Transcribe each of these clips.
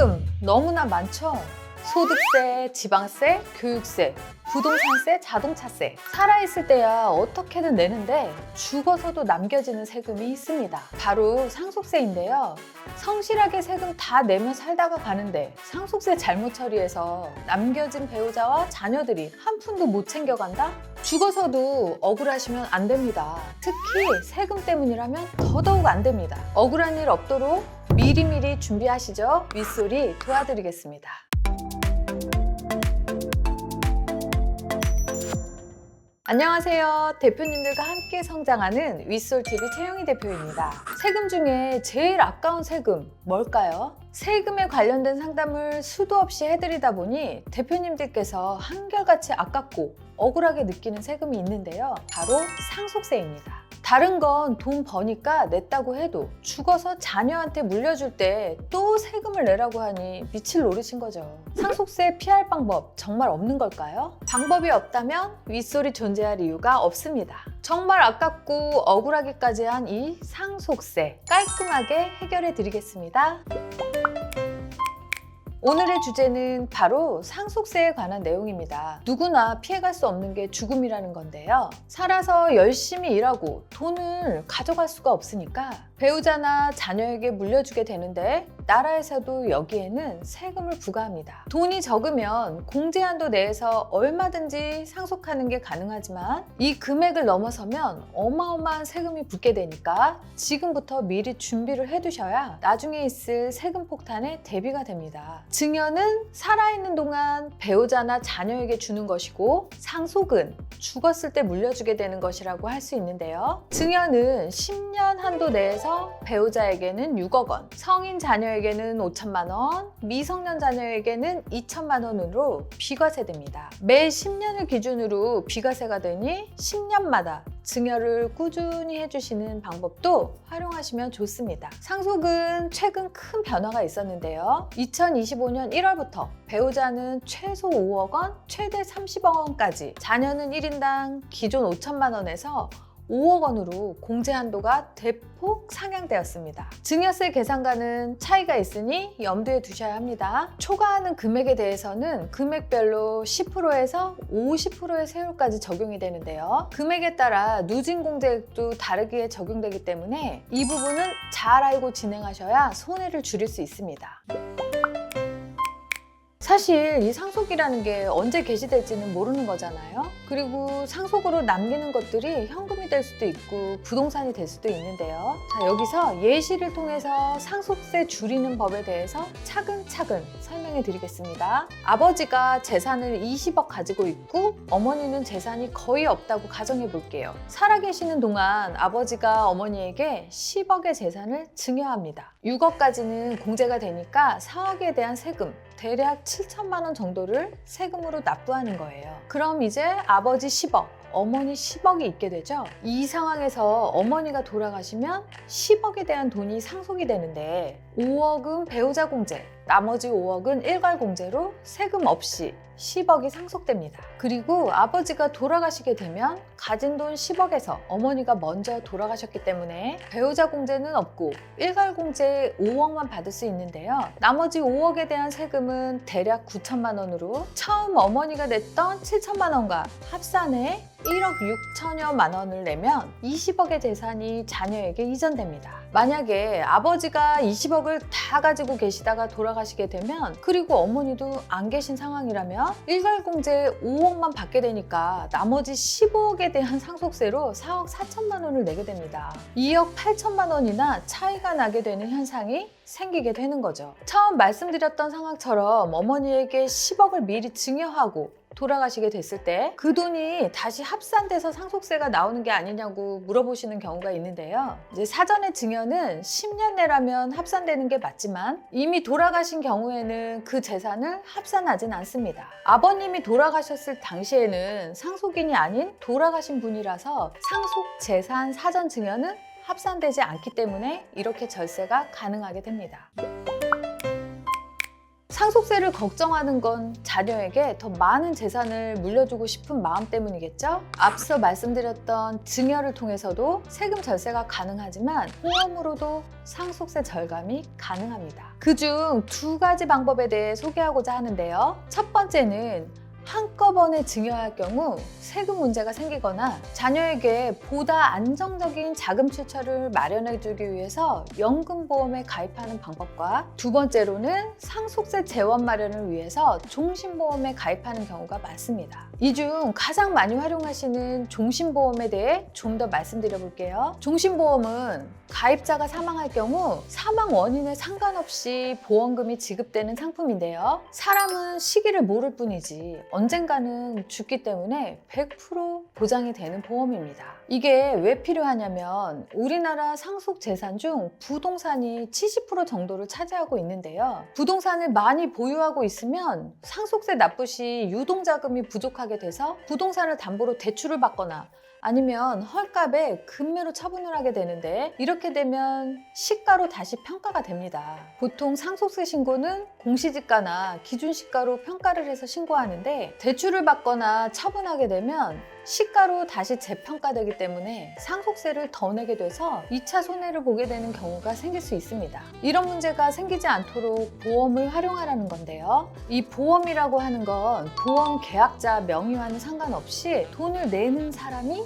세금 너무나 많죠? 소득세, 지방세, 교육세, 부동산세, 자동차세. 살아있을 때야 어떻게든 내는데 죽어서도 남겨지는 세금이 있습니다. 바로 상속세인데요. 성실하게 세금 다 내며 살다가 가는데 상속세 잘못 처리해서 남겨진 배우자와 자녀들이 한 푼도 못 챙겨간다? 죽어서도 억울하시면 안 됩니다. 특히 세금 때문이라면 더더욱 안 됩니다. 억울한 일 없도록 미리미리 준비하시죠. 윗소리 도와드리겠습니다. 안녕하세요. 대표님들과 함께 성장하는 윗솔TV 최영희 대표입니다. 세금 중에 제일 아까운 세금 뭘까요? 세금에 관련된 상담을 수도 없이 해드리다 보니 대표님들께서 한결같이 아깝고 억울하게 느끼는 세금이 있는데요. 바로 상속세입니다. 다른 건 돈 버니까 냈다고 해도 죽어서 자녀한테 물려줄 때 또 세금을 내라고 하니 미칠 노릇인 거죠. 상속세 피할 방법 정말 없는 걸까요? 방법이 없다면 윗소리 존재할 이유가 없습니다. 정말 아깝고 억울하기까지 한 이 상속세 깔끔하게 해결해 드리겠습니다. 오늘의 주제는 바로 상속세에 관한 내용입니다. 누구나 피해갈 수 없는 게 죽음이라는 건데요. 살아서 열심히 일하고 돈을 가져갈 수가 없으니까 배우자나 자녀에게 물려주게 되는데 나라에서도 여기에는 세금을 부과합니다. 돈이 적으면 공제한도 내에서 얼마든지 상속하는 게 가능하지만 이 금액을 넘어서면 어마어마한 세금이 붙게 되니까 지금부터 미리 준비를 해두셔야 나중에 있을 세금 폭탄에 대비가 됩니다. 증여는 살아있는 동안 배우자나 자녀에게 주는 것이고 상속은 죽었을 때 물려주게 되는 것이라고 할 수 있는데요. 증여는 10년 한도 내에서 배우자에게는 6억 원, 성인 자녀에게는 5천만 원, 미성년 자녀에게는 2천만 원으로 비과세됩니다. 매 10년을 기준으로 비과세가 되니 10년마다 증여를 꾸준히 해주시는 방법도 활용하시면 좋습니다. 상속은 최근 큰 변화가 있었는데요. 2025년 1월부터 배우자는 최소 5억 원, 최대 30억 원까지, 자녀는 1인당 기존 5천만 원에서 5억 원으로 공제 한도가 대폭 상향되었습니다. 증여세 계산과는 차이가 있으니 염두에 두셔야 합니다. 초과하는 금액에 대해서는 금액별로 10%에서 50%의 세율까지 적용이 되는데요. 금액에 따라 누진 공제액도 다르게 적용되기 때문에 이 부분은 잘 알고 진행하셔야 손해를 줄일 수 있습니다. 사실 이 상속이라는 게 언제 개시될지는 모르는 거잖아요. 그리고 상속으로 남기는 것들이 현금이 될 수도 있고 부동산이 될 수도 있는데요. 자, 여기서 예시를 통해서 상속세 줄이는 법에 대해서 차근차근 설명해 드리겠습니다. 아버지가 재산을 20억 가지고 있고 어머니는 재산이 거의 없다고 가정해 볼게요. 살아계시는 동안 아버지가 어머니에게 10억의 재산을 증여합니다. 6억까지는 공제가 되니까 4억에 대한 세금 대략 7천만 원 정도를 세금으로 납부하는 거예요. 그럼 이제 아버지 10억, 어머니 10억이 있게 되죠. 이 상황에서 어머니가 돌아가시면 10억에 대한 돈이 상속이 되는데 5억은 배우자 공제, 나머지 5억은 일괄 공제로 세금 없이 10억이 상속됩니다. 그리고 아버지가 돌아가시게 되면 가진 돈 10억에서 어머니가 먼저 돌아가셨기 때문에 배우자 공제는 없고 일괄 공제 5억만 받을 수 있는데요. 나머지 5억에 대한 세금은 대략 9천만 원으로 처음 어머니가 냈던 7천만 원과 합산해 1억 6천여만 원을 내면 20억의 재산이 자녀에게 이전됩니다. 만약에 아버지가 20억을 다 가지고 계시다가 돌아가 시게 되면 그리고 어머니도 안 계신 상황이라면 일괄공제 5억만 받게 되니까 나머지 15억에 대한 상속세로 4억 4천만 원을 내게 됩니다. 2억 8천만 원이나 차이가 나게 되는 현상이 생기게 되는 거죠. 처음 말씀드렸던 상황처럼 어머니에게 10억을 미리 증여하고 돌아가시게 됐을 때 그 돈이 다시 합산돼서 상속세가 나오는 게 아니냐고 물어보시는 경우가 있는데요. 이제 사전에 증여는 10년 내라면 합산되는 게 맞지만 이미 돌아가신 경우에는 그 재산을 합산하진 않습니다. 아버님이 돌아가셨을 당시에는 상속인이 아닌 돌아가신 분이라서 상속 재산 사전 증여는 합산되지 않기 때문에 이렇게 절세가 가능하게 됩니다. 상속세를 걱정하는 건 자녀에게 더 많은 재산을 물려주고 싶은 마음 때문이겠죠? 앞서 말씀드렸던 증여를 통해서도 세금 절세가 가능하지만 보험으로도 상속세 절감이 가능합니다. 그중 두 가지 방법에 대해 소개하고자 하는데요. 첫 번째는 한꺼번에 증여할 경우 세금 문제가 생기거나 자녀에게 보다 안정적인 자금 출처를 마련해 주기 위해서 연금보험에 가입하는 방법과 두 번째로는 상속세 재원 마련을 위해서 종신보험에 가입하는 경우가 많습니다. 이 중 가장 많이 활용하시는 종신보험에 대해 좀 더 말씀드려 볼게요. 종신보험은 가입자가 사망할 경우 사망 원인에 상관없이 보험금이 지급되는 상품인데요. 사람은 시기를 모를 뿐이지 언젠가는 죽기 때문에 100% 보장이 되는 보험입니다. 이게 왜 필요하냐면 우리나라 상속 재산 중 부동산이 70% 정도를 차지하고 있는데요. 부동산을 많이 보유하고 있으면 상속세 납부 시 유동자금이 부족하게 돼서 부동산을 담보로 대출을 받거나 아니면 헐값에 금매로 처분을 하게 되는데 이렇게 되면 시가로 다시 평가가 됩니다. 보통 상속세 신고는 공시지가나 기준시가로 평가를 해서 신고하는데 대출을 받거나 처분하게 되면 시가로 다시 재평가되기 때문에 상속세를 더 내게 돼서 2차 손해를 보게 되는 경우가 생길 수 있습니다. 이런 문제가 생기지 않도록 보험을 활용하라는 건데요. 이 보험이라고 하는 건 보험 계약자 명의와는 상관없이 돈을 내는 사람이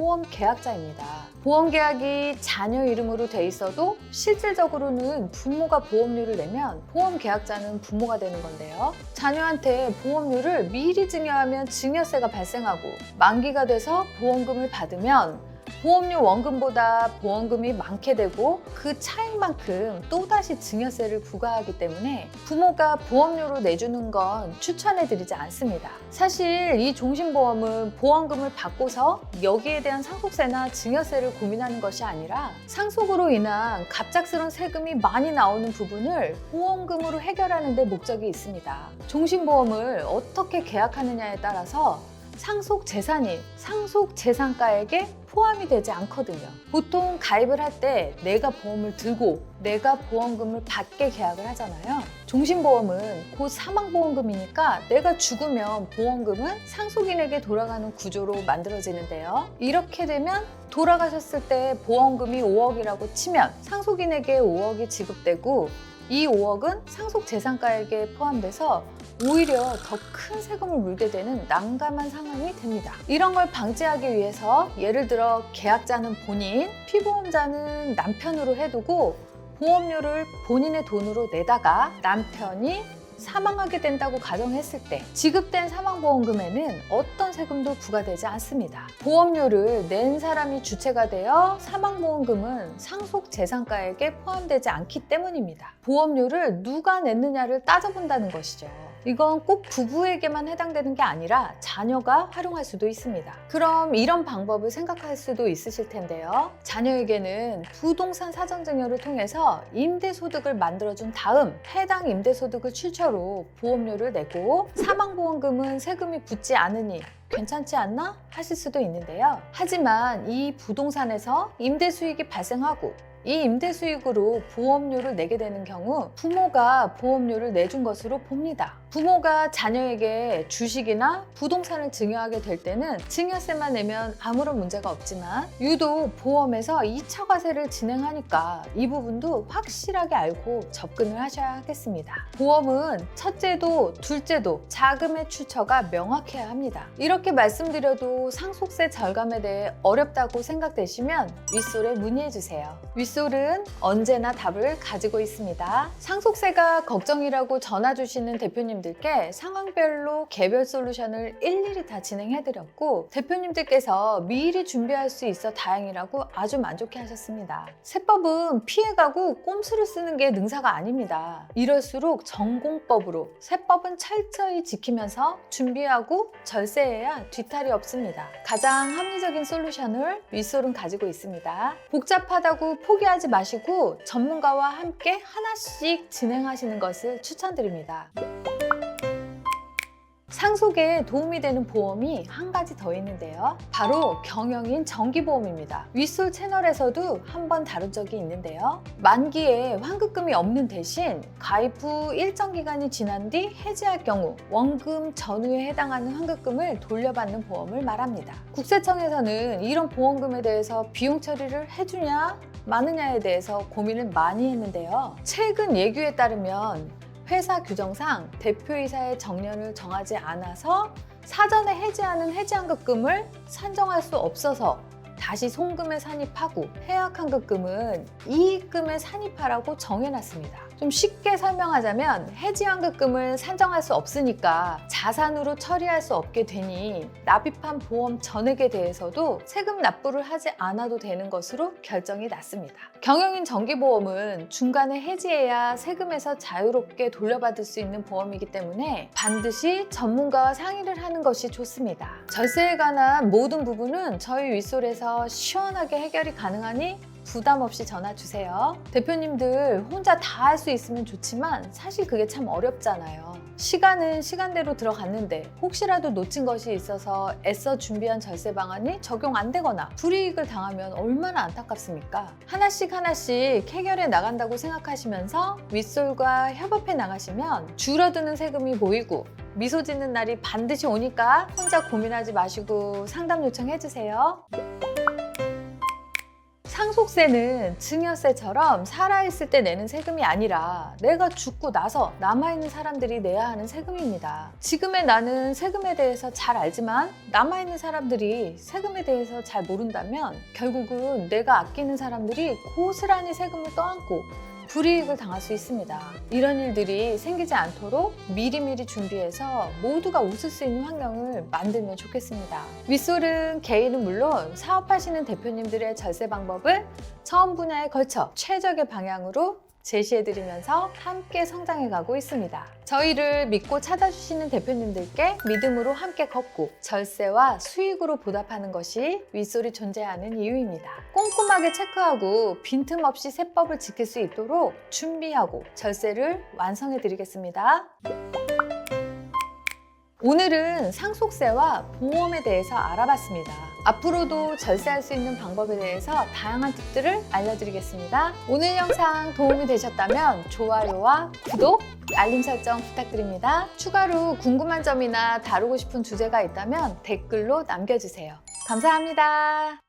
보험 계약자입니다. 보험 계약이 자녀 이름으로 돼 있어도 실질적으로는 부모가 보험료를 내면 보험 계약자는 부모가 되는 건데요. 자녀한테 보험료를 미리 증여하면 증여세가 발생하고 만기가 돼서 보험금을 받으면 보험료 원금보다 보험금이 많게 되고 그 차익만큼 또다시 증여세를 부과하기 때문에 부모가 보험료로 내주는 건 추천해드리지 않습니다. 사실 이 종신보험은 보험금을 받고서 여기에 대한 상속세나 증여세를 고민하는 것이 아니라 상속으로 인한 갑작스런 세금이 많이 나오는 부분을 보험금으로 해결하는 데 목적이 있습니다. 종신보험을 어떻게 계약하느냐에 따라서 상속 재산이 상속 재산가액에 포함이 되지 않거든요. 보통 가입을 할 때 내가 보험을 들고 내가 보험금을 받게 계약을 하잖아요. 종신보험은 곧 사망보험금이니까 내가 죽으면 보험금은 상속인에게 돌아가는 구조로 만들어지는데요. 이렇게 되면 돌아가셨을 때 보험금이 5억이라고 치면 상속인에게 5억이 지급되고 이 5억은 상속 재산가액에 포함돼서 오히려 더 큰 세금을 물게 되는 난감한 상황이 됩니다. 이런 걸 방지하기 위해서 예를 들어 계약자는 본인, 피보험자는 남편으로 해두고 보험료를 본인의 돈으로 내다가 남편이 사망하게 된다고 가정했을 때 지급된 사망보험금에는 어떤 세금도 부과되지 않습니다. 보험료를 낸 사람이 주체가 되어 사망보험금은 상속 재산가액에 포함되지 않기 때문입니다. 보험료를 누가 냈느냐를 따져본다는 것이죠. 이건 꼭 부부에게만 해당되는 게 아니라 자녀가 활용할 수도 있습니다. 그럼 이런 방법을 생각할 수도 있으실 텐데요. 자녀에게는 부동산 사전증여를 통해서 임대소득을 만들어준 다음 해당 임대소득을 출처로 보험료를 내고 사망보험금은 세금이 붙지 않으니 괜찮지 않나? 하실 수도 있는데요. 하지만 이 부동산에서 임대 수익이 발생하고 이 임대 수익으로 보험료를 내게 되는 경우 부모가 보험료를 내준 것으로 봅니다. 부모가 자녀에게 주식이나 부동산을 증여하게 될 때는 증여세만 내면 아무런 문제가 없지만 유독 보험에서 2차 과세를 진행하니까 이 부분도 확실하게 알고 접근을 하셔야 하겠습니다. 보험은 첫째도 둘째도 자금의 출처가 명확해야 합니다. 이렇게 말씀드려도 상속세 절감에 대해 어렵다고 생각되시면 윗솔에 문의해 주세요. 윗솔은 언제나 답을 가지고 있습니다. 상속세가 걱정이라고 전화 주시는 대표님들께 상황별로 개별 솔루션을 일일이 다 진행해드렸고 대표님들께서 미리 준비할 수 있어 다행이라고 아주 만족해 하셨습니다. 세법은 피해가고 꼼수를 쓰는 게 능사가 아닙니다. 이럴수록 전공법으로 세법은 철저히 지키면서 준비하고 절세해야 뒤탈이 없습니다. 가장 합리적인 솔루션을 윗솔은 가지고 있습니다. 복잡하다고 포기 하지 마시고 전문가와 함께 하나씩 진행하시는 것을 추천드립니다. 상속에 도움이 되는 보험이 한 가지 더 있는데요. 바로 경영인 정기보험입니다. 윗솔 채널에서도 한 번 다룬 적이 있는데요. 만기에 환급금이 없는 대신 가입 후 일정 기간이 지난 뒤 해지할 경우 원금 전후에 해당하는 환급금을 돌려받는 보험을 말합니다. 국세청에서는 이런 보험금에 대해서 비용 처리를 해주냐 마느냐에 대해서 고민을 많이 했는데요. 최근 예규에 따르면 회사 규정상 대표이사의 정년을 정하지 않아서 사전에 해지하는 해지환급금을 산정할 수 없어서 다시 송금에 산입하고 해약환급금은 이익금에 산입하라고 정해놨습니다. 좀 쉽게 설명하자면 해지환급금을 산정할 수 없으니까 자산으로 처리할 수 없게 되니 납입한 보험 전액에 대해서도 세금 납부를 하지 않아도 되는 것으로 결정이 났습니다. 경영인 정기보험은 중간에 해지해야 세금에서 자유롭게 돌려받을 수 있는 보험이기 때문에 반드시 전문가와 상의를 하는 것이 좋습니다. 절세에 관한 모든 부분은 저희 윗솔에서 시원하게 해결이 가능하니 부담 없이 전화 주세요. 대표님들 혼자 다 할 수 있으면 좋지만 사실 그게 참 어렵잖아요. 시간은 시간대로 들어갔는데 혹시라도 놓친 것이 있어서 애써 준비한 절세 방안이 적용 안 되거나 불이익을 당하면 얼마나 안타깝습니까? 하나씩 하나씩 해결해 나간다고 생각하시면서 윗솔과 협업해 나가시면 줄어드는 세금이 보이고 미소 짓는 날이 반드시 오니까 혼자 고민하지 마시고 상담 요청해 주세요. 상속세는 증여세처럼 살아있을 때 내는 세금이 아니라 내가 죽고 나서 남아있는 사람들이 내야 하는 세금입니다. 지금의 나는 세금에 대해서 잘 알지만 남아있는 사람들이 세금에 대해서 잘 모른다면 결국은 내가 아끼는 사람들이 고스란히 세금을 떠안고 불이익을 당할 수 있습니다. 이런 일들이 생기지 않도록 미리미리 준비해서 모두가 웃을 수 있는 환경을 만들면 좋겠습니다. 윗솔은 개인은 물론 사업하시는 대표님들의 절세 방법을 처음 분야에 걸쳐 최적의 방향으로 제시해드리면서 함께 성장해가고 있습니다. 저희를 믿고 찾아주시는 대표님들께 믿음으로 함께 걷고 절세와 수익으로 보답하는 것이 윗솔이 존재하는 이유입니다. 꼼꼼하게 체크하고 빈틈없이 세법을 지킬 수 있도록 준비하고 절세를 완성해드리겠습니다. 오늘은 상속세와 보험에 대해서 알아봤습니다. 앞으로도 절세할 수 있는 방법에 대해서 다양한 팁들을 알려드리겠습니다. 오늘 영상 도움이 되셨다면 좋아요와 구독, 알림 설정 부탁드립니다. 추가로 궁금한 점이나 다루고 싶은 주제가 있다면 댓글로 남겨주세요. 감사합니다.